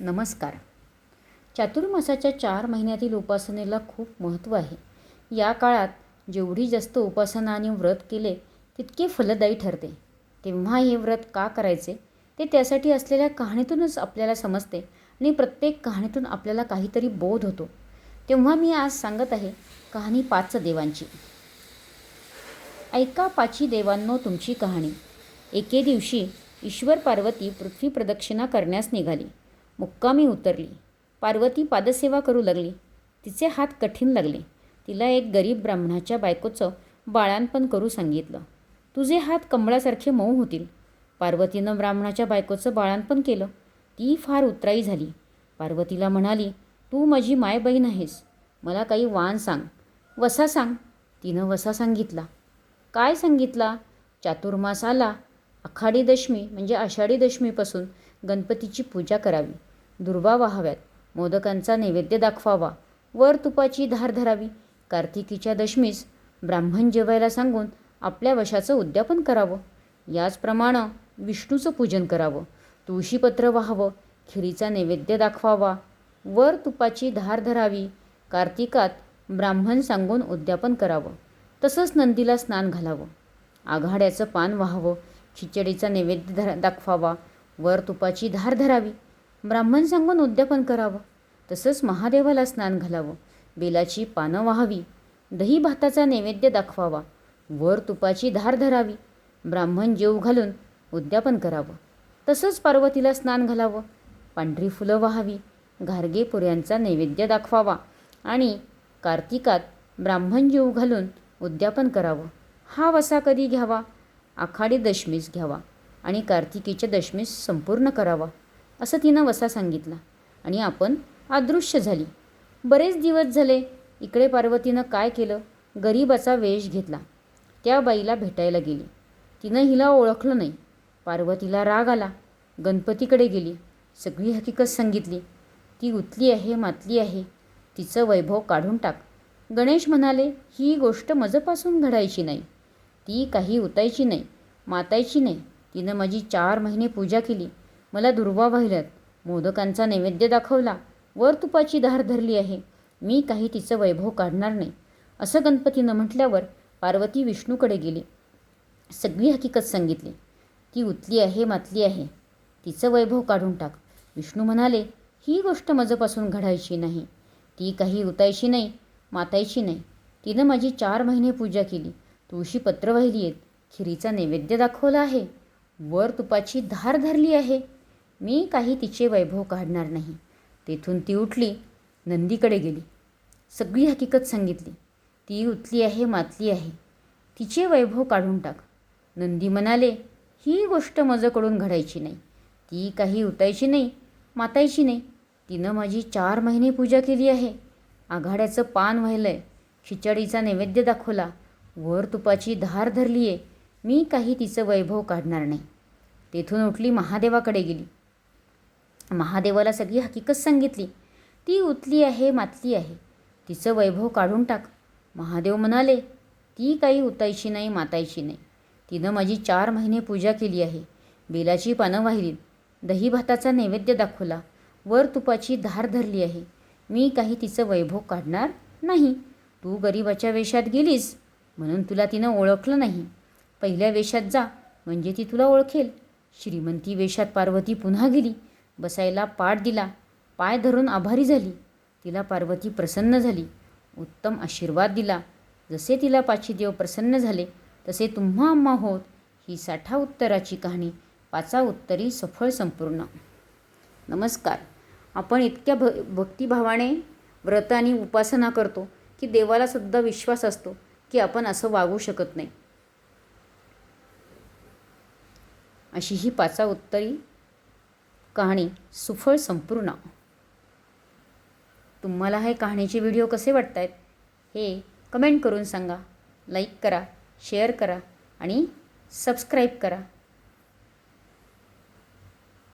नमस्कार. चातुर्मासाच्या चार महिन्यातील उपासनेला खूप महत्त्व आहे. या काळात जेवढी जास्त उपासना आणि व्रत केले तितके फलदायी ठरते. तेव्हा हे व्रत का करायचे? ते त्यासाठी असलेल्या कहाणीतूनच आपल्याला समजते आणि प्रत्येक कहाणीतून आपल्याला काहीतरी बोध होतो. तेव्हा मी आज सांगत आहे कहाणी पाच देवांची. ऐका पाची देवांनो तुमची कहाणी. एके दिवशी ईश्वर पार्वती पृथ्वी प्रदक्षिणा करण्यास निघाली. मुक्कामी उतरली. पार्वती पादसेवा करू लागली. तिचे हात कठीण लागले. तिला एक गरीब ब्राह्मणाच्या बायकोचं बाळांपण करू सांगितलं. तुझे हात कमळासारखे मऊ होतील. पार्वतीनं ब्राह्मणाच्या बायकोचं बाळांपण केलं. ती फार उतराई झाली. पार्वतीला म्हणाली तू माझी माय बहीण आहेस. मला काही वाण सांग. वसा सांग. तिनं वसा सांगितला. काय सांगितला? चातुर्मास आला. आखाडी दशमी म्हणजे आषाढी दशमीपासून गणपतीची पूजा करावी. दुर्वा वाहाव्यात. मोदकांचा नैवेद्य दाखवावा. वर तुपाची धार धरावी. कार्तिकीच्या दशमीस ब्राह्मण जेवायला सांगून आपल्या वशाचं उद्यापन करावं. याचप्रमाणे विष्णूचं पूजन करावं. तुळशीपत्र वाहावं. खिरीचा नैवेद्य दाखवावा. वर तुपाची धार धरावी. कार्तिकात ब्राह्मण सांगून उद्यापन करावं. तसंच नंदीला स्नान घालावं. आघाड्याचं पान वाहावं. खिचडीचा नैवेद्य धरा दाखवावा. वर तुपाची धार धरावी. ब्राह्मण सांगून उद्यापन करावं. तसंच महादेवाला स्नान घालावं. बेलाची पानं वाहावी. दही भाताचा नैवेद्य दाखवावा. वर तुपाची धार धरावी. ब्राह्मण जेव घालून उद्यापन करावं. तसंच पार्वतीला स्नान घालावं. पांढरी फुलं वाहावी. घारगे पुऱ्यांचा नैवेद्य दाखवावा. आणि कार्तिकात ब्राह्मण जेव घालून उद्यापन करावं. हा वसा कधी घ्यावा? आखाडी दशमीस घ्यावा. आणि कार्तिकीच्या दशमीस संपूर्ण करावा. असं तिनं वसा सांगितला. आणि आपण अदृश्य झाली. बरेच दिवस झाले इकडे पार्वतीनं काय केलं? गरीबाचा वेश घेतला. त्या बाईला भेटायला गेली. तिनं हिला ओळखलं नाही. पार्वतीला राग आला. गणपतीकडे गेली. सगळी हकीकत सांगितली. ती उतली आहे मातली आहे. तिचं वैभव काढून टाक. गणेश म्हणाले ही गोष्ट मजपासून घडायची नाही. ती काही उतायची नाही मातायची नाही. तिनं माझी चार महिने पूजा केली. मला दुर्वा वाहिल्यात. मोदकांचा नैवेद्य दाखवला. वर तुपाची धार धरली आहे. मी काही तिचं वैभव काढणार नाही. असं गणपतीनं म्हटल्यावर पार्वती विष्णूकडे गेली. सगळी हकीकत सांगितली. ती उतली आहे मातली आहे. तिचं वैभव काढून टाक. विष्णू म्हणाले ही गोष्ट मजपासून घडायची नाही. ती काही उतायची नाही मातायची नाही. तिनं माझी चार महिने पूजा केली. तुळशी पत्र वाहिली आहेत. खिरीचा नैवेद्य दाखवला आहे. वर तुपाची धार धरली आहे. मी काही तिचे वैभव काढणार नाही. तेथून ती उठली नंदीकडे गेली. सगळी हकीकत सांगितली. ती उतली आहे मातली आहे. तिचे वैभव काढून टाक. नंदी म्हणाले ही गोष्ट माझ्याकडून घडायची नाही. ती काही उतायची नाही मातायची नाही. तिनं माझी चार महिने पूजा केली आहे. आघाड्याचं पान व्हायलं आहे खिचडीचा नैवेद्य दाखवला. वर तुपाची धार धरली आहे मी काही तिचं वैभव काढणार नाही. तेथून उठली महादेवाकडे गेली. महादेवाला सगळी हकीकत सांगितली. ती उतली आहे मातली आहे. तिचं वैभव काढून टाक. महादेव म्हणाले ती काही उतायची नाही मातायची नाही. तिनं माझी चार महिने पूजा केली आहे. बेलाची पानं वाहिली दही भाताचा नैवेद्य दाखवला. वर तुपाची धार धरली आहे. मी काही तिचं वैभव काढणार नाही. तू गरिबाच्या वेशात गेलीस म्हणून तुला तिनं ओळखलं नाही. पहिल्या वेशात जा म्हणजे ती तुला ओळखेल. श्रीमंती वेशात पार्वती पुन्हा गेली. बसायला पाठ दिला. पाय धरून आभारी झाली. तिला पार्वती प्रसन्न झाली. उत्तम आशीर्वाद दिला. जसे तिला पाची देव प्रसन्न झाले तसे तुम्हा अम्मा होत. ही साठा उत्तराची कहाणी. पाचा उत्तरी सफळ संपूर्ण. नमस्कार. आपण इतक्या भ भक्तिभावाने व्रत आणि उपासना करतो की देवाला सुद्धा विश्वास असतो की आपण असं वागू शकत नाही. अशी ही पाचा उत्तरी कहाणी सुफळ संपूर्ण. तुम्हाला हे कहाणीचे व्हिडिओ कसे वाटत आहेत हे कमेंट करून सांगा. लाईक करा शेअर करा आणि सबस्क्राईब करा.